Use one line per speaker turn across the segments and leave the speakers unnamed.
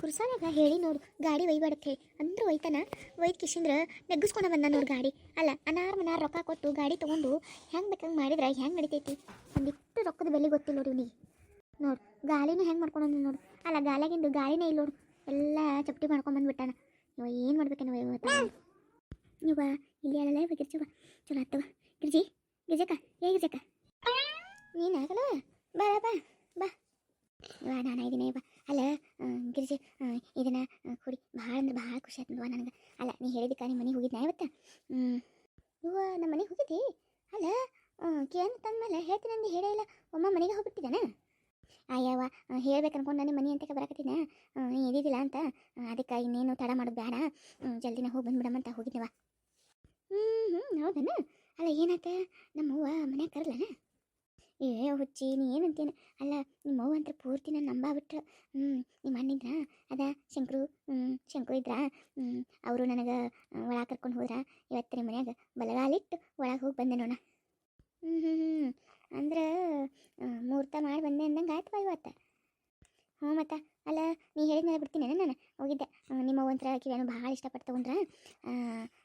ಕುರ್ಸಾನಾಗ ಹೇಳಿ ನೋಡು ಗಾಡಿ ಒಯ್ಬಾಡತ್ತೆ ಹೇಳಿ ಅಂದ್ರೆ ಒಯ್ತಾನ. ಒಯ್ದು ಕಿಶಿಂದ್ರ ನೆಗ್ಗಿಸ್ಕೊಂಡ ಬಂದ ನೋಡು ಗಾಡಿ. ಅಲ್ಲ ಅನಾರ್ ಮನಾರ್ ರೊಕ್ಕ ಕೊಟ್ಟು ಗಾಡಿ ತೊಗೊಂಡು ಹೆಂಗೆ ಬೇಕಂಗೆ ಮಾಡಿದ್ರೆ ಹೆಂಗೆ ನಡಿತೈತಿ? ಒಂದಿಟ್ಟು ರೊಕ್ಕದ ಬೆಲೆ ಗೊತ್ತಿಲ್ಲ ನೋಡಿ ಇವನಿಗೆ. ನೋಡು ಗಾಳಿನೂ ಹೆಂಗೆ ಮಾಡ್ಕೊಂಡು ನೋಡು. ಅಲ್ಲ ಗಾಳಿಯಾಗಿಂದು ಗಾಳಿನೇ ಇಲ್ಲ ನೋಡು. ಎಲ್ಲ ಚಪ್ಟಿ ಮಾಡ್ಕೊಂಬಂದ್ಬಿಟ್ಟಾನ ಇವ ಏನು ಮಾಡ್ಬೇಕೇನೋ ಇವತ್ತು ನೀವ ಇಲ್ಲಿ ಎಲ್ಲ ಬೇಕಿರ್ಚವ ಚಲೋ ಆತವ ಗಿರ್ಜಿ ಗಿರ್ಜಕ್ಕ ಏ ಗಿರ್ಜಕ್ಕ ನೀನಾಗಲ್ಲ ಬಾ ಬಾ ಬಾ ಇವ ನಾನು ಇದೀನಿ ಬಾ ಅಲ್ಲ ಆ, ಗಿರ್ಜಿ ಆ, ಇದನ್ನ ಆ, ಕುಡಿ ಭಾಳ ಅಂದ್ರೆ ಭಾಳ ಖುಷಿ ಆಯ್ತು ನೋಡುವ ನನಗೆ ಅಲ್ಲ ನೀ ಹೇಳಿದಕ್ಕೆ ನಿಮ್ಮ ಮನೆಗೆ ಹೋಗಿದ್ನ ಇವತ್ತು ಹ್ಞೂ ಇವ ನಮ್ಮ ಮನೆಗೆ ಹೋಗಿದ್ದಿ ಅಲ್ಲ ಕೇನ್ ತಂದ್ಮೇಲೆ ಹೇಳ್ತೀನಿ ಅಂದು ಹೇಳೇ ಇಲ್ಲ ಒಮ್ಮ ಮನೆಗೆ ಹೋಗ್ಬಿಟ್ಟಿದ್ದಾನ ಅಯ್ಯವ್ವ ಹೇಳ್ಬೇಕು ಅನ್ಕೊಂಡು ನನ್ನ ಮನೆ ಅಂತ ನೀ ಇದ್ದಿದ್ದಿಲ್ಲ ಅಂತ. ಅದಕ್ಕೆ ಇನ್ನೇನು ತಡ ಮಾಡೋದು ಬೇಡ. ಜಲ್ದಿನ ಹೋಗಿ ಬಂದ್ಬಿಡಮಂತ ಹೋಗಿದ್ದೆವ ಹ್ಞೂ ಹ್ಞೂ ಹೌದನ? ಅಲ್ಲ ಏನಾತ ನಮ್ಮ ಅವ್ವ ಮನ್ಯಾಗ ಕರಲನ ಏ, ಹುಚ್ಚಿ, ನೀ ಏನಂತೇನು ಅಲ್ಲ, ನಿಮ್ಮ ಅವ್ವ ಅಂತ ಪೂರ್ತಿ ನನ್ನ ನಂಬಾಬಿಟ್ರು. ಹ್ಞೂ ನಿಮ್ಮ ಅಣ್ಣಿದ್ರ ಅದ, ಶಂಕರು? ಹ್ಞೂ ಶಂಕರು ಇದ್ರ? ಹ್ಞೂ ಅವರು ನನಗೆ ಒಳಗೆ ಕರ್ಕೊಂಡು ಹೋದ್ರ? ಇವತ್ತು ನಿಮ್ಮ ಮನ್ಯಾಗ ಬಲಗಾಲಿಟ್ಟು ಒಳಗೆ ಹೋಗಿ ಬಂದೆ ನೋಣ ಹ್ಞೂ ಹ್ಞೂ ಹ್ಞೂ ಅಂದ್ರೆ ಮುಹೂರ್ತ ಮಾಡಿ ಬಂದೆ ಅಂದಂಗೆ ಆಯ್ತು ಇವತ್ತು. ಹ್ಞೂ ಮತ್ತೆ. ಅಲ್ಲ, ನೀ ಹೇಳಿದ್ಮೇಲೆ ಬಿಡ್ತೀನಿ ನಾನು? ಹೋಗಿದ್ದೆ. ನಿಮ್ಮ ಒಂಥರ ಕಿವಿಯನ್ನು ಭಾಳ ಇಷ್ಟಪಟ್ಟು ತೊಗೊಂಡ್ರೆ.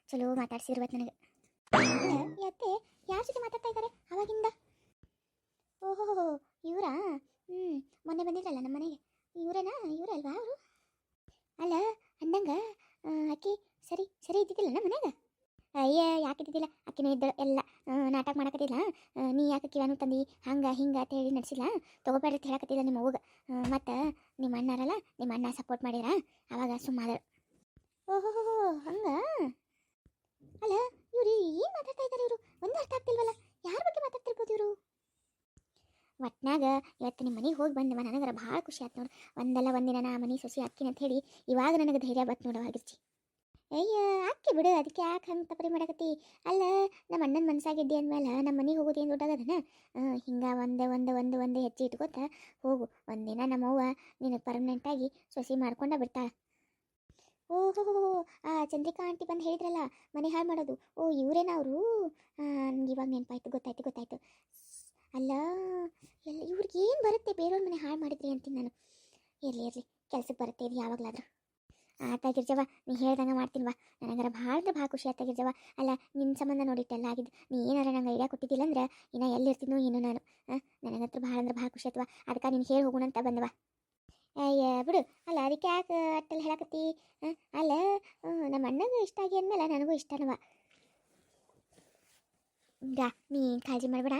ಚಲೋ ಮಾತಾಡ್ಸಿರ್ಬೇಕು ನನಗೆ. ಅತ್ತೆ ಯಾರ ಜೊತೆ ಮಾತಾಡ್ತಾ ಇದ್ದಾರೆ? ಅವಾಗಿಂದ. ಓಹೋ, ಇವರಾ? ಹ್ಞೂ ಮೊನ್ನೆ ಬಂದಿದ್ರಲ್ಲ ನಮ್ಮ ಮನೆಗೆ. ಇವರೇನಾ? ಇವರಲ್ವಾ ಅವರು? ಅಲ್ಲ, ಅಂದಂಗೆ ಅಕ್ಕಿ, ಸರಿ ಸರಿ ಇದ್ದಿದ್ದಿಲ್ಲ ನಮ್ಮ ಮನ್ಯಾಗ? ಅಯ್ಯ ಯಾಕೆ ಇದ್ದಿದ್ದಿಲ್ಲ ಅಕ್ಕಿನ ಇದ್ದಳು. ಎಲ್ಲ ನಾಟಕ ಮಾಡಕತ್ತಿಲ್ಲ ನೀ ಯಾಕೆ ಕಿವಾನು ತಂದು? ಹಂಗೆ, ಹಿಂಗೆ ಅಂತ ಹೇಳಿ ನಡೆಸಿಲ್ಲ ತೊಗೋಬೇಡ್ರಿ ಅಂತ ಹೇಳಕತ್ತಿಲ್ಲ ನಿಮ್ಮ ಹೋಗ ಮತ್ತು ನಿಮ್ಮ ಅಣ್ಣಾರಲ್ಲ, ನಿಮ್ಮ ಅಣ್ಣ ಸಪೋರ್ಟ್ ಮಾಡಿರ? ಅವಾಗ ಸುಮ್ಮಾದ್ರು ಓಹೋ ಹಂಗ? ಅಲ್ಲ, ಇವ್ರಿ ಏನು ಮಾತಾಡ್ತಾ ಇದ್ದಾರೆ ಇವರು? ಒಂದು ಅರ್ಥ ಆಗ್ತಿಲ್ವಲ್ಲ? ಯಾರ ಬಗ್ಗೆ ಮಾತಾಡ್ತಿರ್ಬೋದು ಇವರು? ಒಟ್ನಾಗ ಇವತ್ತು ನಿಮ್ಮ ಮನೆಗೆ ಹೋಗಿ ಬಂದವ ನನಗರ ಭಾಳ ಖುಷಿ ಆಯ್ತು ನೋಡಿ. ಒಂದಲ್ಲ ಒಂದಿನ ನಾ ಮನೆ ಸೊಸಿ ಅಕ್ಕಿನ ಅಂತ ಹೇಳಿ ಇವಾಗ ನನಗೆ ಧೈರ್ಯ ಬತ್ತು ನೋಡವ ಗಿರ್ಜಿ ಅಯ್ಯ ಅಕ್ಕಿ ಬಿಡು, ಅದಕ್ಕೆ ಯಾಕೆ ಹಂಗೆ ತಪರಿ ಮಾಡಕತ್ತಿ ಅಲ್ಲ, ನಮ್ಮ ಅಣ್ಣನ ಮನ್ಸಾಗಿದ್ದೆ ಅಂದ್ಮೇಲೆ ನಮ್ಮ ಮನೆಗೆ ಹೋಗೋದು ಏನು ದೊಡ್ಡದನ ಹಿಂಗೆ ಒಂದೇ, ಒಂದು ಒಂದು, ಒಂದೇ ಹೆಚ್ಚಿ ಇಟ್ಕೊತ ಹೋಗು. ಒಂದಿನ ನಮ್ಮವ್ವ ನಿನಗೆ ಪರ್ಮನೆಂಟಾಗಿ ಸೊಸಿ ಮಾಡ್ಕೊಂಡ ಬಿಡ್ತಾಳೆ. ಓಹೋ ಆ ಚಂದ್ರಿಕಾ ಆಂಟಿ ಬಂದು ಹೇಳಿದ್ರಲ್ಲ, ಮನೆ ಹಾಳು ಮಾಡೋದು. ಓ, ಇವರೇನ ಅವರು? ನನಗೆ ಇವಾಗ ನೆನಪಾಯ್ತು, ಗೊತ್ತಾಯ್ತು ಗೊತ್ತಾಯ್ತು. ಅಲ್ಲ, ಎಲ್ಲ ಇವ್ರಿಗೆ ಏನು ಬರುತ್ತೆ? ಬೇರೆಯವ್ರ ಮನೆ ಹಾಳು ಮಾಡಿದ್ರಿ ಅಂತೀನಿ ನಾನು. ಇರಲಿ ಇರಲಿ ಕೆಲ್ಸಕ್ಕೆ ಬರುತ್ತೆ ಇದು ಯಾವಾಗಲಾದ್ರೂ. ಆತ ಗಿರ್ಜವ ನೀ ಹೇಳ್ದಂಗೆ ಮಾಡ್ತೀನಿ ವಾ ನನಗರ ಭಾಳ ಅಂದ್ರೆ ಭಾಳ ಖುಷಿ ಆತ ಗಿರ್ಜವ ಅಲ್ಲ ನಿನ್ನ ಸಂಬಂಧ ನೋಡಿಟ್ಟೆಲ್ಲ ಆಗಿದ್ದು ನೀ ಏನಾರ ನಂಗೆ ಐಡಿಯಾ ಕೊಟ್ಟಿದ್ದಿಲ್ಲ ಅಂದ್ರೆ ಇನ್ನು ಎಲ್ಲಿರ್ತೀನೋ ಏನೋ ನಾನು. ನನಗಂತೂ ಭಾಳ ಅಂದ್ರೆ ಭಾಳ ಖುಷಿ ಆಯ್ತವ ಅದಕ್ಕೆ ನೀನು ಹೇಳಿ ಹೋಗೋಣ ಅಂತ ಬಂದವ. ಅಯ್ಯ, ಬಿಡು. ಅಲ್ಲ, ಅದಕ್ಕೆ ಯಾಕೆ ಅಟ್ಟಲ್ಲಿ ಹೇಳಕತ್ತಿ? ಅಲ್ಲ ನಮ್ಮ ಅಣ್ಣಗೆ ಇಷ್ಟ ಆಗಿ ಅಂದಮೇಲೆ ನನಗೂ ಇಷ್ಟನವ. ಗಾ ನೀ ಕಾಳಜಿ ಮಾಡಬೇಡ.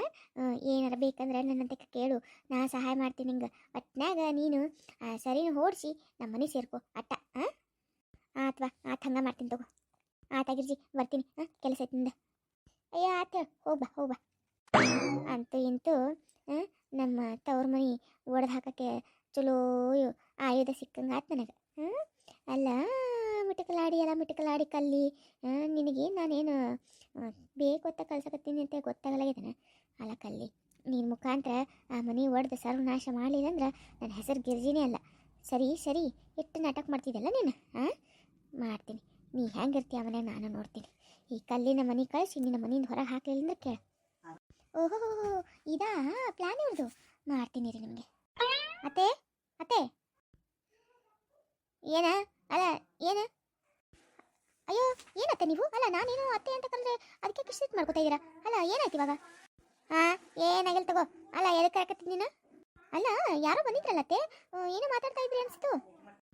ಏನಾರ ಬೇಕಂದ್ರೆ ನನ್ನಂತ ಕೇಳು. ನಾ ಸಹಾಯ ಮಾಡ್ತೀನಿ ನಿಂಗೆ. ಒಟ್ನಾಗ ನೀನು ಸರಿನ ಓಡಿಸಿ ನಮ್ಮ ಮನೆ ಸೇರ್ಕೊ, ಅಟ್ಟ. ಹಾಂ? ಆತ್ವಾ ಆತ ಹಂಗ ಮಾಡ್ತೀನಿ ತಗೋ. ಆತ ಗಿರ್ಜಿ ಬರ್ತೀನಿ. ಹಾಂ, ಕೆಲಸ ಐತಿಂದ ಅಯ್ಯೋ, ಆತ ಹೋಗ್ಬಾ ಹೋಗ್ಬಾ ಅಂತೂ ಇಂತೂ ನಮ್ಮ ತವ್ರ ಮನೆ ಒಡೆದು ಹಾಕಕ್ಕೆ ಚಲೋ ಆಯುಧ ಸಿಕ್ಕಂಗೆ ಆತು ನನಗೆ. ಅಲ್ಲ, ಮಿಟಕಲಾಡಿ ಎಲ್ಲ ಮಿಟಕಲಾಡಿ ಕಲ್ಲಿ ನಿನಗೆ ನಾನೇನು ಅಂತ ಗೊತ್ತಾಗಲ್ಲ ಅಂತ ಗೊತ್ತಾಗಲಾಗಿದ್ದಾನೆ ಅಲ್ಲ ಕಲ್ಲಿ, ನೀನು ಮುಖಾಂತರ ಆ ಮನೆ ಒಡೆದು ಸರ್ವನಾಶ ಮಾಡಲಿಲ್ಲ ಅಂದ್ರೆ ನನ್ನ ಹೆಸರು ಗಿರ್ಜಿನೇ ಅಲ್ಲ. ಸರಿ ಸರಿ ಎಷ್ಟು ನಾಟಕ ಮಾಡ್ತಿದ್ದಲ್ಲ ನೀನು, ಹಾಂ? ಮಾಡ್ತೀನಿ. ನೀ ಹೆಂಗಿರ್ತೀಯ ಮನೆ ನಾನು ನೋಡ್ತೀನಿ. ಈ ಕಲ್ಲಿನ ಮನೆ ಕಳಿಸಿ ನಿನ್ನ ಮನೆಯಿಂದ ಹೊರಗೆ ಹಾಕಲಿಲ್ಲ ಅಂದ್ರೆ ಕೇಳ. ಓಹೋ ಇದಾ? ಪ್ಲಾನ್ ಇವ್ರದು. ಮಾಡ್ತೀನಿ ರೀ ನಿಮಗೆ. ಅತ್ತೆ ಅತ್ತೆ. ಏನ? ಅಲ್ಲ, ಏನ? ಅಯ್ಯೋ, ಏನತ್ತೆ ನೀವು? ಅಲ್ಲ, ನಾನೇನು ಅತ್ತೆ ಅಂತ ಕರೆದ್ರೆ ಅದಕ್ಕೆ ಕಿಸಿಟ್ ಮಾಡ್ಕೋತಾ ಇದ್ದೀರಾ ಅಲ್ಲ, ಏನಾಯ್ತು ಇವಾಗ? ಹಾ ಏನಾಗಿಲ್ಲ ತಗೋ. ಅಲ್ಲ ಎದಕ್ಕೆ ಕರೆಕತ್ತೀನಿ ನೀನು? ಅಲ್ಲ, ಯಾರೋ ಬಂದಿದ್ರಲ್ಲ ಅತ್ತೆ? ಏನೋ ಮಾತಾಡ್ತಾ ಇದ್ರಿ ಅನ್ಸ್ತು.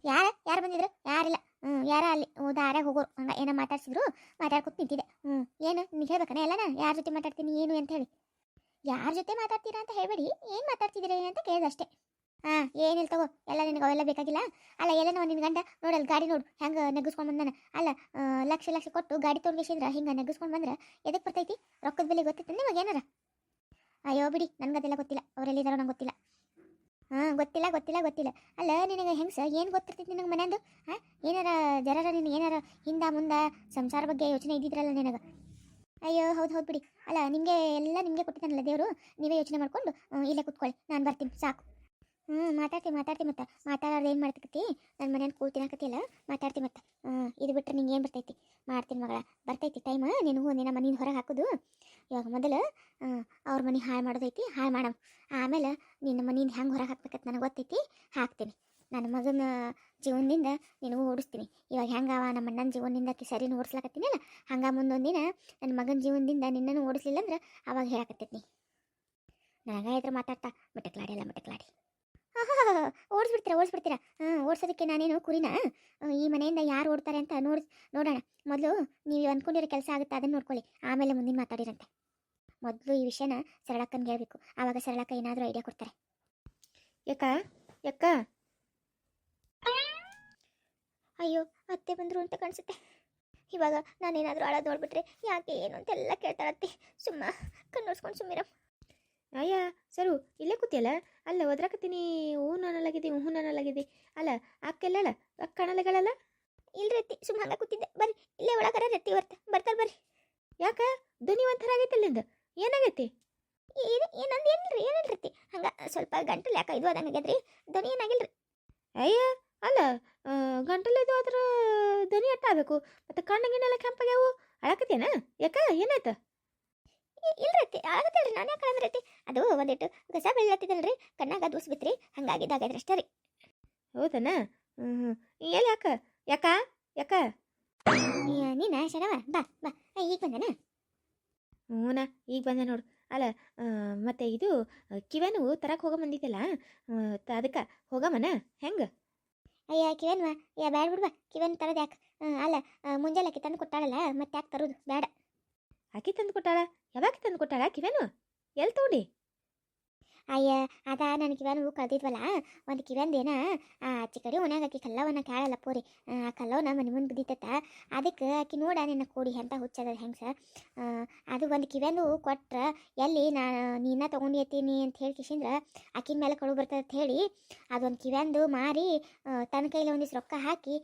ಯಾರ, ಯಾರು ಬಂದಿದ್ರು? ಯಾರಿಲ್ಲ. ಹ್ಞೂ ಯಾರ ಅಲ್ಲಿ ದಾರ್ಯಾಗ ಹೋಗೋರು, ಹಂಗ ಏನೋ ಮಾತಾಡ್ಸಿದ್ರು ಮಾತಾಡ್ಕೊತ ನಿಂತಿದ್ದೆ. ಹ್ಞೂ ಏನು ನಿಮ್ಗೆ ಹೇಳ್ಬೇಕನ ಎಲ್ಲನ? ಯಾರ ಜೊತೆ ಮಾತಾಡ್ತೀನಿ, ಏನು ಅಂತ ಹೇಳಿ. ಯಾರ ಜೊತೆ ಮಾತಾಡ್ತೀರಾ ಅಂತ ಹೇಳಬೇಡಿ, ಏನು ಮಾತಾಡ್ತಿದ್ದೀರಿ ಅಂತ ಕೇಳಿದಷ್ಟೇ ಹಾಂ, ಏನಿಲ್ಲ ತಗೋ, ಎಲ್ಲ ನಿನಗೆ, ಅವೆಲ್ಲ ಬೇಕಾಗಿಲ್ಲ. ಅಲ್ಲ, ಎಲ್ಲನೋ ನಿನ್ನ ಗಂಡ ನೋಡಲ್ಲ ಗಾಡಿ ನೋಡು, ಹೆಂಗೆ ನೆಗ್ಗಿಸ್ಕೊಂಡು ಬಂದಾನ. ಅಲ್ಲ ಲಕ್ಷ ಲಕ್ಷ ಕೊಟ್ಟು ಗಾಡಿ ತೊಗೊಂಡಿಸಿದ್ರ ಹಿಂಗೆ ನೆಗ್ಗಿಸ್ಕೊಂಡು ಬಂದ್ರೆ ಎದಕ್ಕೆ ಬರ್ತೈತಿ? ರೊಕ್ಕದ ಬೆಲೆ ಗೊತ್ತೈತೆ ನಿಮಗೆ ಏನಾರ? ಅಯ್ಯೋ, ಬಿಡಿ, ನನಗದೆಲ್ಲ ಗೊತ್ತಿಲ್ಲ ಅವರೆಲ್ಲಿದ್ದಾರೋ ನಂಗೆ ಗೊತ್ತಿಲ್ಲ. ಹಾಂ, ಗೊತ್ತಿಲ್ಲ ಗೊತ್ತಿಲ್ಲ ಗೊತ್ತಿಲ್ಲ. ಅಲ್ಲ, ನಿನಗೆ ಹೆಂಗ್ಸ ಸರ್ ಏನು ಗೊತ್ತಿರ್ತೈತಿ ನಿನಗೆ ಮನೆಯಂದು ಹಾಂ, ಏನಾರ ಜರಾರ ನೀನು, ಏನಾರ ಹಿಂದ ಮುಂದೆ ಸಂಸಾರ ಬಗ್ಗೆ ಯೋಚನೆ ಇದ್ದಿದ್ರಲ್ಲ ನಿನಗೆ? ಅಯ್ಯೋ, ಹೌದು ಹೌದು ಬಿಡಿ. ಅಲ್ಲ ನಿಮಗೆ ಎಲ್ಲ ನಿಮಗೆ ಕೊಟ್ಟಿದ್ದಾನಲ್ಲ ದೇವರು? ನೀವೇ ಯೋಚನೆ ಮಾಡ್ಕೊಂಡು ಇಲ್ಲೇ ಕುತ್ಕೊಳ್ಳಿ. ನಾನು ಬರ್ತೀನಿ, ಸಾಕು. ಹ್ಞೂ ಮಾತಾಡ್ತೀನಿ ಮಾತಾಡ್ತೀನಿ ಮತ್ತೆ. ಮಾತಾಡೋದು ಏನು ಮಾಡ್ತೈತಿ ನನ್ನ ಮನೇಲಿ ಕೂಳ್ತಿನಾಕತಿಯಲ್ಲ ಮಾತಾಡ್ತೀನಿ ಮತ್ತೆ. ಇದು ಬಿಟ್ಟರೆ ನಿಂಗೆ ಏನು ಬರ್ತೈತಿ? ಮಾಡ್ತೀನಿ ಮಗಳ. ಬರ್ತೈತಿ ಟೈಮ್ ನಿನಗೂ ನಿನ್ನ ಮನೆಯಿಂದ ಹೊರಗೆ ಹಾಕೋದು. ಇವಾಗ ಮೊದಲು ಅವ್ರ ಮನೆ ಹಾಳು ಮಾಡೋದೈತಿ, ಹಾಳು ಮಾಡಮ್. ಆಮೇಲೆ ನಿನ್ನ ಮನೆಯಿಂದ ಹೆಂಗೆ ಹೊರಗೆ ಹಾಕ್ಬೇಕಂತ ನನಗೆ ಗೊತ್ತೈತಿ, ಹಾಕ್ತೀನಿ. ನನ್ನ ಮಗನ ಜೀವನದಿಂದ ನಿನಗೂ ಓಡಿಸ್ತೀನಿ. ಇವಾಗ ಹೆಂಗವ ನಮ್ಮ ಅಣ್ಣನ ಜೀವನದಿಂದ ಆಕಿ ಸರಿನ ಓಡಿಸ್ಲಾಕತ್ತೀನಲ್ಲ ಹಂಗೆ ಮುಂದೊಂದಿನ ನನ್ನ ಮಗನ ಜೀವನದಿಂದ ನಿನ್ನನ್ನು ಓಡಿಸ್ಲಿಲ್ಲ ಅಂದ್ರೆ ಅವಾಗ ಹೇಳಕತ್ತೈತಿ ನನಗೆ ಇದ್ರೆ ಮಾತಾಡ್ತಾ, ಮಿಟಕ್ಲಾಡಿ ಅಲ್ಲ, ಮಿಟಕ್ಲಾಡಿ. ಓಡಿಸ್ಬಿಡ್ತೀರಾ ಓಡಿಸ್ಬಿಡ್ತೀರಾ? ಹಾಂ, ಓಡಿಸೋದಕ್ಕೆ ನಾನೇನು ಕುರಿನ? ಈ ಮನೆಯಿಂದ ಯಾರು ಓಡ್ತಾರೆ ಅಂತ ನೋಡಿ, ನೋಡೋಣ. ಮೊದಲು ನೀವು ಅಂದ್ಕೊಂಡಿರೋ ಕೆಲಸ ಆಗುತ್ತೆ ಅದನ್ನು ನೋಡ್ಕೊಳ್ಳಿ. ಆಮೇಲೆ ಮುಂದಿನ ಮಾತಾಡಿರಂತೆ. ಮೊದಲು ಈ ವಿಷಯನ ಸರಳಕ್ಕನಿಗೆ ಹೇಳಬೇಕು. ಆವಾಗ ಸರಳಕ್ಕ ಏನಾದರೂ ಐಡಿಯಾ ಕೊಡ್ತಾರೆ.
ಯಾಕ? ಯಾಕ?
ಅಯ್ಯೋ ಅತ್ತೆ ಬಂದರು ಅಂತ ಕಾಣಿಸುತ್ತೆ. ಇವಾಗ ನಾನೇನಾದರೂ ಅಳೋದು ನೋಡ್ಬಿಟ್ರೆ ಯಾಕೆ ಏನು ಅಂತೆಲ್ಲ ಕೇಳ್ತಾರತ್ತೆ. ಸುಮ್ಮ ಕಣ್ಣೋಡ್ಸ್ಕೊಂಡು ಸುಮ್ಮಿರ.
ಅಯ್ಯ ಸರು ಇಲ್ಲೇ ಕೂತಿಯಲ್ಲ? ಅಲ್ಲ ಒದ್ರಾಕತ್ತೀನಿ ಹೂ ನಾನಲಾಗಿದ್ದಿ ಹೂ ನಾನಲಾಗಿದ್ದಿ ಅಲ್ಲ ಅಕ್ಕೆಲ್ಲಳ ಅಕ್ಕ ಕಣಲೆಗಳಲ್ಲ
ಇಲ್ರಿ ಅತ್ತಿ ಸುಮ್ಮ ಹಂಗ ಕೂತಿದ್ದೆ. ಬರ್ರಿ ಇಲ್ಲೇ ಒಳಗರ ರತ್ತಿ ಬರ್ತಾ ಬರ್ತಾರೆ ಬರ್ರಿ.
ಯಾಕ? ಧ್ವನಿ ಒಂಥರ ಆಗೈತೆ ಅಲ್ಲಿಂದ ಏನಾಗೈತಿ?
ಏನು ಏನಂದು ಏನಿಲ್ರಿ ಏನಿಲ್ರಿ ಹಂಗ ಸ್ವಲ್ಪ ಗಂಟಲು ಯಾಕೆ ಇದು ಅದನ್ನ ಆಗ್ಯದ್ರಿ ಧ್ವನಿ ಏನಾಗಿಲ್ರಿ?
ಅಯ್ಯ ಅಲ್ಲ ಗಂಟಲಿದು ಅದ್ರ ಧ್ವನಿ ಅಟ್ಟಬೇಕು ಮತ್ತು ಕಣ್ಣಗಿನೆಲ್ಲ ಕೆಂಪಾಗ್ಯಾವು ಅಳಕತ್ತೇನ? ಯಾಕ ಏನಾಯ್ತ?
ಇಲ್ರೈತಿ ಆಗತ್ತಲ್ರಿ ನಾನು ಯಾಕೆ ಅಂದ್ರೆ ಅತ್ತಿ ಅದು ಒಂದಿಟ್ಟು ಗಸ ಬೆಳ್ಳತ್ತಿದ್ದಲ್ರಿ ಕಣ್ಣಾಗ ದೂಸ್ ಬಿತ್ರಿ ಹಂಗಾಗಿದ್ದಾಗೈತ್ರಿ ಅಷ್ಟೇ ರೀ.
ಹೌದನ? ಹ್ಞೂ ಹ್ಞೂ ಎಲ್ಲಿ ಯಾಕ ಯಾಕ ಯಾಕ?
ನೀನಾ ಶರವ ಬಾ ಬಾ ಈಗ ಬಂದನ?
ಹ್ಞೂನ? ಈಗ ಬಂದೆ ನೋಡು. ಅಲ್ಲ ಮತ್ತು ಇದು ಕಿವೆನು ತರಕ್ಕೆ ಹೋಗ ಬಂದಿದ್ದಲ್ಲ? ಅದಕ್ಕೆ ಹೋಗಮ್ಮನ ಹೆಂಗೆ?
ಅಯ್ಯ ಕಿವನ್ವ? ಯಾ ಬ್ಯಾಡ ಬಿಡ್ವಾ. ಕಿವನ್ ತರೋದು ಯಾಕೆ? ಅಲ್ಲ ಮುಂಜಾನೆ ಆಕೆ ತಂದು ಕೊಟ್ಟಾಳಲ್ಲ ಮತ್ತೆ ಯಾಕೆ ತರೋದು? ಬೇಡ
ಆಕೆ ತಂದು ಕೊಟ್ಟಾಳ? ಯಾವಾಗ ತಂದು ಕೊಟ್ಟಾಳ ಕಿವೆನು? ಎಲ್ಲಿ ತಗೊಂಡಿ?
ಅಯ್ಯ, ಅದ ನನ್ನ ಕಿವ್ಯಾನು ಕಳ್ದಿದ್ವಲ್ಲ ಒಂದು ಕಿವ್ಯಾಂದೇನ ಆ ಕಡೆ ಓನ್ಯಾಗ ಆಕಿ ಕಲ್ಲವನ್ನ ಕಾಳಲ್ಲ ಪೋರಿ. ಆ ಕಲ್ಲವನ್ನ ಮನೆ ಮುಂದೆ ಬಿದ್ದಿತ್ತ ಅದಕ್ಕೆ ಆಕಿ ನೋಡ ನಿನ್ನ ಕೂಡಿ ಎಂತ ಹುಚ್ಚದ ಹೆಂಗೆ ಸರ್ ಅದು ಒಂದು ಕಿವ್ಯಾಂದು ಕೊಟ್ರ, ಎಲ್ಲಿ ನಾ, ನೀನ ತೊಗೊಂಡು ಎತ್ತೀನಿ ಅಂತ ಹೇಳಿ ಕಿಶಿಂದ್ರ ಆಕಿನ ಮೇಲೆ ಕಳು ಬರ್ತದೆ ಅಂತ ಹೇಳಿ ಅದೊಂದು ಕಿವ್ಯಾಂದು ಮಾರಿ ತನ್ನ ಕೈಲಿ ಒಂದಿಷ್ಟು ರೊಕ್ಕ ಹಾಕಿ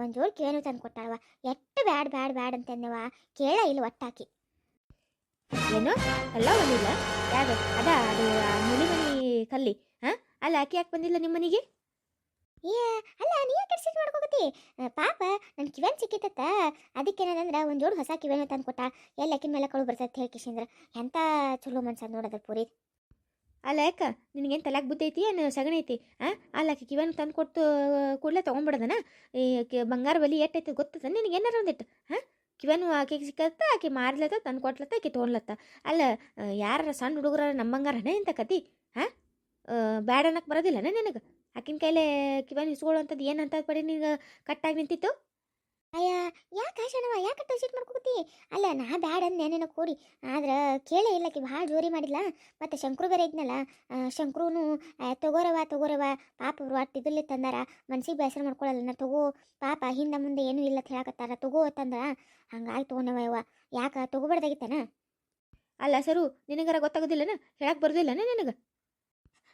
ಒಂದು ಜೋಡಿ ಕಿವ್ಯಾನು ತಂದು ಕೊಟ್ಟಾಳವ ಎಷ್ಟು ಬ್ಯಾಡ್ ಬ್ಯಾಡ್ ಬ್ಯಾಡ್ ಅಂತಂದವ ಕೇಳ ಇಲ್ಲ ಒಟ್ಟಾಕಿ.
ಏನು? ಅಲ್ಲ ಬಂದಿಲ್ಲ ಯಾರು? ಅದ ಅದು ಮುನಿ ಮನಿ ಕಲ್ಲಿ. ಹಾಂ ಅಲ್ಲ ಆಕೆ ಯಾಕೆ ಬಂದಿಲ್ಲ ನಿಮ್ಮ ಮನೆಗೆ?
ಏ ಅಲ್ಲ ನೀ ಯಾಕೆ ಸಿಟ್ಟು ಮಾಡ್ಕೋಗತಿ ಪಾಪ ನನ್ನ ಕಿವನ್ ಸಿಕ್ಕಿತ್ತ ಅದಕ್ಕೆ ಏನಂದ್ರೆ ಒಂದು ಜೋಡಿ ಹೊಸ ಕಿವನ್ ತಂದು ಕೊಟ್ಟ. ಎಲ್ಲ ಅಕ್ಕಿನ ಮೇಲೆ ಕಳು ಬರ್ತೈತೆ ಹೇಳಿ ಕಿಶಿಂದ್ರ. ಎಂತ ಚಲೋ ಮನ್ಸ ನೋಡದ ಪೂರಿ.
ಅಲ್ಲ ಯಾಕ? ನಿನಗೇನು ತಲಾಕ್ ಬುದ್ಧಿ ಐತಿ ಏನು ಸಗಣಿ ಐತಿ? ಹಾಂ ಅಲ್ಲ ಆಕೆ ಕಿವನ್ ತಂದು ಕೊಟ್ಟು ಕೂಡಲೇ ತೊಗೊಂಬಿಡದನ ಈ ಬಂಗಾರ ಬಲಿ ಎಟ್ಟೈತಿ ಗೊತ್ತದ? ನಿನಗೆ ಏನಾರ ಒಂದಿಟ್ಟು ಹಾಂ ಕಿವೆನು ಆಕೆಗೆ ಸಿಕ್ಕತ್ತ, ಆಕೆ ಮಾರ್ಲತ್ತ ತಂದು ಕೊಟ್ಲತ್ತ, ಆಕೆ ತೊಗೊಂಡ್ಲತ್ತ ಅಲ್ಲ ಯಾರ ಸಣ್ಣ ಹುಡುಗರ ನಮ್ಮ ಹಣ ಇಂಥ ಕತಿ? ಹಾಂ? ಬ್ಯಾಡ ಅನ್ನಕ್ಕೆ ಬರೋದಿಲ್ಲನ ನಿನಗೆ? ಆಕಿನ ಕೈಲೇ ಕಿವೆನ್ ಇಸ್ಕೊಳ್ಳುವಂಥದ್ದು ಏನಂತ ಪಡಿ ನಿನಗೆ ಕಟ್ಟಾಗಿ ನಿಂತಿತ್ತು?
ಅಯ್ಯ ಯಾಕೆ ಶಣವ ಯಾಕೆ ಸಿಟ್ಟು ಮಾಡ್ಕೋತಿ? ಅಲ್ಲ ನಾ ಬ್ಯಾಡ ಅಂದ್ ನಿನ್ನ ಕೂಡಿ. ಆದ್ರೆ ಕೇಳೇ ಇಲ್ಲ ಆಕಿ ಭಾಳ ಜೋರಿ ಮಾಡಿಲ್ಲ ಮತ್ತು ಶಂಕ್ರು ಬೇರೆ ಇದ್ನಲ್ಲ ಶಂಕ್ರೂನು ತಗೋರವ ತಗೋರವ ಪಾಪ ಅವ್ರು ಅಟ್ಟು ಇದ್ರಲ್ಲಿ ತಂದಾರ. ಮನ್ಸಿಗೆ ಬೇಸರ ಮಾಡ್ಕೊಳ್ಳಲ್ಲ ನಾ ತಗೋ. ಪಾಪ ಹಿಂದೆ ಮುಂದೆ ಏನೂ ಇಲ್ಲ ಹೇಳಕತ್ತಾರ. ತಗೋ ತಂದ ಹಂಗಾಗಿ ತೊಗೊಂಡವ ಯವ್ವ ಯಾಕೆ? ತಗೋಬಾರ್ದಾಗಿತ್ತನ?
ಅಲ್ಲ ಸರು ನಿನಗರ ಗೊತ್ತಾಗೋದಿಲ್ಲನ? ಹೇಳಕ್ಕೆ ಬರೋದಿಲ್ಲನ ನಿನಗೆ?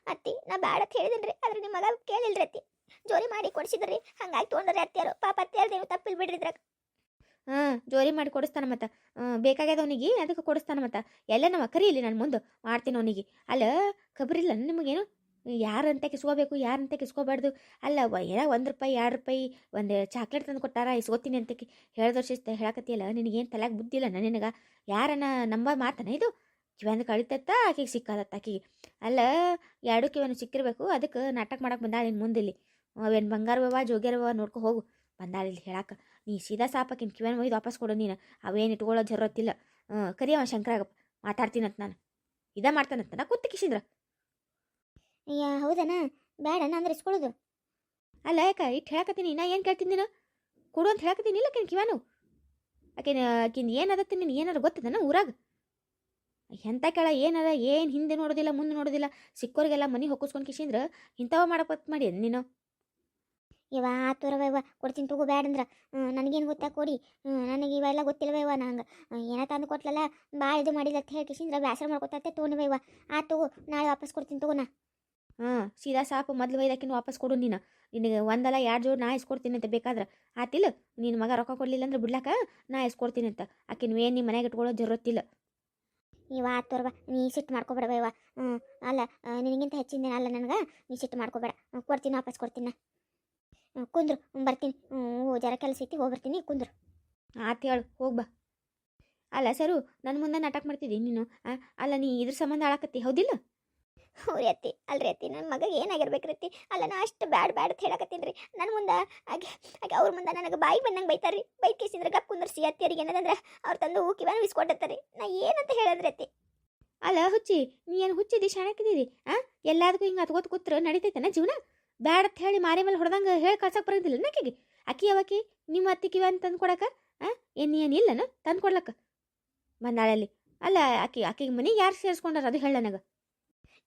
ಅತ್ತಿ ನಾ ಬ್ಯಾಡ ಅಂತ ಹೇಳಿದ್ರಿ ಆದ್ರೆ ನಿಮ್ಮ ಮಗ ಕೇಳಿಲ್ರಿ ಅತ್ತಿ. ಜೋರಿ ಮಾಡಿ ಕೊಡಿಸಿದ್ರಿ. ಹಂಗಾಗಿ ತೊಗೊಂಡ್ರೆ ಅತ್ತೆಯರು. ಪಾಪ ಅತ್ತೆಯರು ನೀವು ತಪ್ಪಿಲ್ ಬಿಡ್ರಿ ಇದ್ರಾಗ
ಹಾಂ, ಜೋರಿ ಮಾಡಿ ಕೊಡಿಸ್ತಾನ ಮತ್ತೆ. ಬೇಕಾಗ್ಯದ ಅವನಿಗೆ ಅದಕ್ಕೆ ಕೊಡಿಸ್ತಾನ ಮತ್ತೆ. ಎಲ್ಲ ನಾವು ಇಲ್ಲಿ ನಾನು ಮುಂದೆ ಮಾಡ್ತೀನಿ ಅವನಿಗೆ. ಅಲ್ಲ ಕಬ್ರಿಲ್ಲ ನಿಮಗೇನು? ಯಾರಂತ ಕಿಸ್ಕೋಬೇಕು ಯಾರಂತ ಕಿಸ್ಕೋಬಾರ್ದು? ಅಲ್ಲ ಏನೋ ಒಂದು ರೂಪಾಯಿ ಎರಡು ರೂಪಾಯಿ ಒಂದು ಚಾಕ್ಲೇಟ್ ತಂದು ಕೊಟ್ಟಾರ, ಇಸ್ಕೋತೀನಿ ಅಂತ ಹೇಳ್ದವ್ರ ಶಿಸ್ತ ಹೇಳಕತ್ತಿಯಲ್ಲ, ನಿನಗೇನು ತಲೆಗೆ ಬುದ್ಧಿಲ್ಲ ನಿನಗೆ? ಯಾರನ್ನ ನಂಬ ಮಾತನ ಇದು? ಕಿವ್ಯಾಂದು ಕಳಿತತ್ತ ಆಕೆಗೆ ಸಿಕ್ಕದತ್ತ ಆಕೆಗೆ. ಅಲ್ಲ ಎರಡು ಕಿವ್ಯಾನು ಸಿಕ್ಕಿರ್ಬೇಕು, ಅದಕ್ಕೆ ನಾಟಕ ಮಾಡಕ್ಕೆ ಬಂದಾಳ ನಿನ್ನ ಮುಂದಿಲ್ಲಿ. ಅವೇನು ಬಂಗಾರವ ಜೋಗ್ಯರವ ನೋಡ್ಕೊ ಹೋಗು. ಬಂದಾಳ ಇಲ್ಲಿ ಹೇಳಕ್ಕೆ ನೀ ಸೀದಾ ಸಾಪಕ್ಕಿನ ಕಿವನ್ ಒಯ್ದು ವಾಪಸ್ ಕೊಡು ನೀನು. ಅವೇನು ಇಟ್ಕೊಳ್ಳೋ ಜರತ್ತಿಲ್ಲ ಕರಿಯವ ಶಂಕರಾಗಪ್ಪ. ಮಾತಾಡ್ತೀನಂತ ನಾನು. ಇದ ಮಾಡ್ತಾನಂತ. ನಾ ಕೂತ್ ಕಿಶಿಂದ್ರ.
ಅಯ್ಯ ಹೌದನ? ಬೇಡ ಅಂದ್ರೆ ಇಸ್ಕೊಳ್ಳೋದು
ಅಲ್ಲ ಯಾಕ? ಇಟ್ಟು ಹೇಳಕತ್ತೀನಿ. ನಾ ಏನು ಕೇಳ್ತೀನಿ ನೀನು? ಕೊಡು ಅಂತ ಹೇಳಕತ್ತೀನಿ. ಇಲ್ಲ ಆಕಿನ ಆಕೆ ಆಕಿನ ಆಕಿನ ಏನದತ್ತಿ ನೀನು? ಏನಾರ ಗೊತ್ತದನ ಊರಾಗ? ಎಂತ ಕೇಳ ಏನದ ಏನು ಹಿಂದೆ ನೋಡೋದಿಲ್ಲ ಮುಂದೆ ನೋಡೋದಿಲ್ಲ. ಸಿಕ್ಕೋರಿಗೆಲ್ಲ ಮನೆ ಹೊಕ್ಕಿಸ್ಕೊಂಡು ಕಿಶಿಂದ್ರ ಇಂಥವ ಮಾಡಕ್ಕೆ ಮಾಡಿ ನೀನು?
ಇವ ಆತುರವ ಇವ ಕೊಡ್ತೀನಿ ತಗೋ ಬೇಡ ಅಂದ್ರೆ. ನನಗೇನು ಗೊತ್ತಾ ಕೊಡಿ? ನನಗೆ ಇವೆಲ್ಲ ಗೊತ್ತಿಲ್ವ ಇವ ನಂಗೆ. ಏನ ತಂದು ಕೊಟ್ಲಲ್ಲ ಭಾಳ ಇದು ಮಾಡಿಲ್ಲ ಅಂತ ಹೇಳಿ ಕಿಶಿಂದ್ರ ಬೇಸರ ಮಾಡ್ಕೊತತ್ತೆ ಇವ. ಆ ತಗೋ ನಾಳೆ ವಾಪಸ್ ಕೊಡ್ತೀನಿ ತಗೋಣ
ಹಾಂ ಸೀದಾ ಸಾಕು ಮೊದಲು ಒಯ್ದಾಕಿನ ವಾಪಸ್ ಕೊಡು ನೀನು. ನಿನಗೆ ಒಂದಲ್ಲ ಎರಡು ಜೋಡಿ ನಾ ಇಸ್ಕೊಡ್ತೀನಿ ಅಂತ ಬೇಕಾದ್ರೆ. ಆತಿಲ್ಲ ನಿನ್ನ ಮಗ ರೊಕ್ಕ ಕೊಡಲಿಲ್ಲ ಅಂದ್ರೆ ಬಿಡ್ಲಾಕ ನಾ ಇಸ್ಕೊಡ್ತೀನಿ ಅಂತ. ಆಕೆ ಏನು ನಿಮ್ಮ ಮನೆಗೆ ಇಟ್ಕೊಳ್ಳೋ ಜರೂರತ್ತಿಲ್ಲ.
ಇವ ಆತೋರ್ವ ನೀ ಸಿಟ್ಟು ಮಾಡ್ಕೊಬೇಡವ ಇವ. ಹ್ಞೂ ಅಲ್ಲ ನಿನಗಿಂತ ಹೆಚ್ಚಿನ ಅಲ್ಲ ನನಗೆ. ನೀ ಸಿಟ್ಟು ಮಾಡ್ಕೊಬೇಡ. ಕೊಡ್ತೀನಿ ವಾಪಸ್ ಕೊಡ್ತೀನಿ ಕುಂದ್ರು. ಬರ್ತೀನಿ. ಓ ಜರ ಕೆಲಸ ಐತಿ ಹೋಗ್ಬರ್ತೀನಿ ಕುಂದ್ರು.
ಆತ ಹೇಳು ಹೋಗ್ಬಾ ಅಲ್ಲ ಸರು ನನ್ನ ಮುಂದೆ ನಾಟಕ ಮಾಡ್ತಿದ್ದಿ ನೀನು? ಅಲ್ಲ ನೀ ಇದ್ರ ಸಂಬಂಧ ಆಳಕತ್ತಿ ಹೌದಿಲ್ಲ?
ಹ್ಞೂ ರೀ ಅತ್ತಿ ಅಲ್ರಿ ಅತ್ತಿ ನನ್ನ ಮಗ ಏನಾಗಿರ್ಬೇಕ್ರಿ ಅತ್ತಿ? ಅಲ್ಲ ನಾ ಅಷ್ಟು ಬ್ಯಾಡ್ ಬ್ಯಾಡ್ ಅಂತ ಹೇಳಕತ್ತೀನಿ ರೀ. ನನ್ನ ಮುಂದೆ ಆಕೆ ಆಕೆ ಅವ್ರ ಮುಂದೆ ನನಗೆ ಬಾಯಿ ಬಂದಂಗೆ ಬೈತಾರ್ರಿ ಬೈ ಕೇಸಿಂದ್ರೆ ಗಪ್ ಕುಂದರ್ಸಿ ಅತ್ತಿಯರಿಗೆ ಏನದಂದ್ರೆ ಅವ್ರು ತಂದು ಕಿವ್ಯಾನ ವಿಸ್ಕೊಟ್ಟತ್ತಾರೆ ನಾ ಏನಂತ ಹೇಳದ್ರಿ ಅತ್ತಿ?
ಅಲ್ಲ ಹುಚ್ಚಿ ನೀ ಏನು ಹುಚ್ಚಿದಿ ಶಾಣಕ್ಕಿದ್ದೀರಿ ಆ ಎಲ್ಲದಕ್ಕೂ ಹಿಂಗೆ ಅತ್ಕೋತ ಕೂತ್ರೆ ನಡೀತೈತನ ಜೀವನ? ಬ್ಯಾಡ ಅಂತ ಹೇಳಿ ಮಾರಿ ಮೇಲೆ ಹೊಡೆದಂಗೆ ಹೇಳಿ ಕಳ್ಸಕ್ಕೆ ಬರೋದಿಲ್ಲ ನಕ್ಕಿಗೆ ಅಕ್ಕಿ ಅವಕಿ ನಿಮ್ಮ ಅತ್ತಿ ಕಿವ ಅಂತ ತಂದು ಕೊಡಕ್ಕೆ ಏನು ಏನು ಇಲ್ಲನ? ತಂದು ಕೊಡ್ಲಕ್ಕ ಮನ್ನಾಳಲ್ಲಿ ಅಲ್ಲ, ಆಕಿ, ಆಕಿಗೆ ಮನೆಗೆ ಯಾರು ಸೇರಿಸ್ಕೊಂಡಾರ ಅದು ಹೇಳ ನನಗೆ.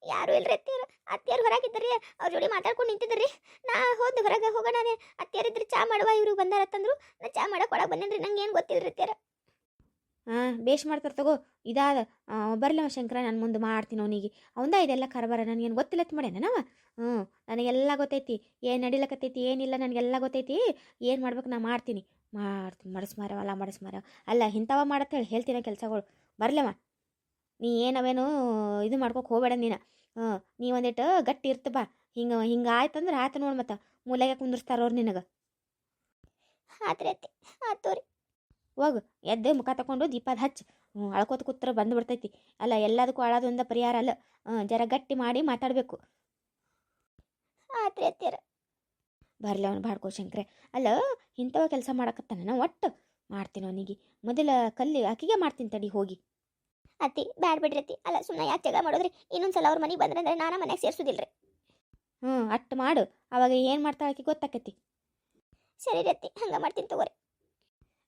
ಯಾರು ಇಲ್ರಿ ಅತ್ತಿಯರು? ಅತ್ತಿಯರು ಹೊರಗಿದ್ದರಿ ಅವ್ರ ಜೋಡಿ ಮಾತಾಡ್ಕೊಂಡು ನಿಂತಿದ್ರಿ. ನಾ ಹೋದ್ ಹೊರಗೆ ಹೋಗೋಣ ಅತ್ತಿಯರಿದ್ರೆ ಚಾ ಮಾಡುವ, ಇವರು ಬಂದಾರತ್ತಂದ್ರು ನಾ ಚಾ ಮಾಡಕ್ಕೆ ಒಳಗೆ ಬಂದೇನ್ರಿ. ನಂಗೆ ಏನು ಗೊತ್ತಿಲ್ರಿ ಅತ್ತಿಯರು?
ಬೇಷ್ ಮಾಡ್ತಾರೆ ತಗೋ. ಇದಾದ ಬರಲಿ ಶಂಕರ, ನಾನು ಮುಂದೆ ಮಾಡ್ತೀನಿ ಅವನಿಗೆ. ಅವಂದ ಇದೆಲ್ಲ ಕರಬಾರ, ನನಗೇನು ಗೊತ್ತಿಲ್ಲ ಮಾಡ್ಯಾನ ಹ್ಞೂ ನನಗೆಲ್ಲ ಗೊತ್ತೈತಿ. ಏನು ನಡಿಲಕತ್ತೈತಿ, ಏನಿಲ್ಲ ನನಗೆಲ್ಲ ಗೊತ್ತೈತಿ. ಏನು ಮಾಡ್ಬೇಕು ನಾ ಮಾಡ್ತೀನಿ. ಮಾಡ್ತೀನಿ ಮಡಸ್ ಅಲ್ಲ ಮಡಸ್ ಮಾರವ ಅಲ್ಲ ಇಂಥವ ಮಾಡತ್ತೆ ಹೇಳಿ, ಹೇಳ್ತೀನ ಕೆಲಸಗಳು. ಬರಲಮ್ಮ. ನೀ ಏನವೇನು ಇದು ಮಾಡ್ಕೊಕ್ ಹೋಗ್ಬೇಡ ನೀನು. ಹ್ಞೂ ನೀ ಒಂದಿಟ್ಟು ಗಟ್ಟಿ ಇರ್ತ ಬಾ. ಹಿಂಗೆ ಹಿಂಗೆ ಆಯ್ತಂದ್ರೆ ಆಯ್ತು ನೋಡಿ ಮತ್ತೆ. ಮೂಲೆಗೆ ಕುಂದಿರ್ಸ್ತಾರವ್ರು ನಿನಗೆ.
ಆದ್ರೆ ಆತೋರಿ
ಹೋಗು ಎದ್ದು ಮುಖ ತಕೊಂಡು ದೀಪದ ಹಚ್ಚ. ಹ್ಞೂ ಅಳ್ಕೋತ ಕೂತ್ರ ಬಂದು ಬಿಡ್ತೈತಿ. ಅಲ್ಲ ಎಲ್ಲದಕ್ಕೂ ಅಳೋದೊಂದ ಪರಿಹಾರ ಅಲ್ಲ. ಜರ ಗಟ್ಟಿ ಮಾಡಿ ಮಾತಾಡಬೇಕು.
ಆತ್ರಿ ಅತ್ತಿಯರ.
ಬರ್ಲಿ ಅವ್ನು ಬಾಡ್ಕೋ ಶಂಕ್ರೆ. ಅಲ್ಲ ಇಂಥವ ಕೆಲಸ ಮಾಡಕತ್ತಾನ ನಾ ಒಟ್ಟು ಮಾಡ್ತೀನಿ ಅವನಿಗೆ. ಮೊದಲ ಕಲ್ಲಿ ಆಕಿಗೆ ಮಾಡ್ತೀನಿ ತಡಿ ಹೋಗಿ.
ಅತ್ತಿ ಬ್ಯಾಡ್ ಬಿಡ್ರಿ ಅತ್ತಿ. ಅಲ್ಲ ಸುಮ್ಮನೆ ಯಾಕೆ ಜಗ ಮಾಡೋದ್ರಿ? ಇನ್ನೊಂದ್ಸಲ ಅವ್ರ ಮನೆಗೆ ಬಂದ್ರೆ ಅಂದ್ರೆ ನಾನು ಮನೆಗೆ ಸೇರ್ಸೋದಿಲ್ರಿ.
ಹ್ಞೂ ಅಟ್ಟು ಮಾಡು. ಅವಾಗ ಏನು ಮಾಡ್ತಾಳೆ ಆಕೆ ಗೊತ್ತಾಕತಿ
ಸರಿ ರೀ ಅತ್ತಿ ಹಂಗೆ ಮಾಡ್ತೀನಿ ತಗೋರಿ.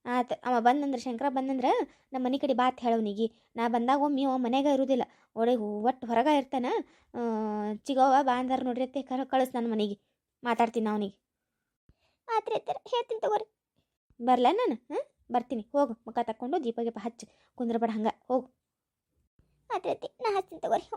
ಆತು, ಅವ ಬಂದಂದ್ರೆ, ಶಂಕರ ಬಂದಂದ್ರೆ, ನಮ್ಮ ಮನೆ ಕಡೆ ಬಾತ್ ಹೇಳವನಿಗೆ ನಾ ಬಂದಾಗ ಒಮ್ಮೆ ಅವ ಮನೆಗೆ ಇರುವುದಿಲ್ಲ ಒಳಗೆ ಒಟ್ಟು ಹೊರಗೆ ಇರ್ತಾನೆ ಚಿಗವ್ವ, ಬಾ ನೋಡ್ರಿ ಅತ್ತೆ, ಕರ, ಕಳಿಸ್ ನನ್ನ ಮನೆಗೆ. ಮಾತಾಡ್ತೀನಿ ಅವನಿಗೆ.
ಆತ್ರಿ ಹೇಳ್ತೀನಿ ತಗೋರಿ.
ಬರಲ ನಾನು? ಹಾಂ? ಬರ್ತೀನಿ. ಹೋಗು. ಮುಖ ತಕ್ಕೊಂಡು ದೀಪ ಗೀಪ ಕುಂದ್ರ ಕುಂದ್ರಬೇಡ ಹಂಗೆ. ಹೋಗು.
ಆತ್ರಿ ಅತ್ತಿ, ನಾ ಹಚ್ತೀನಿ ತಗೋರಿ.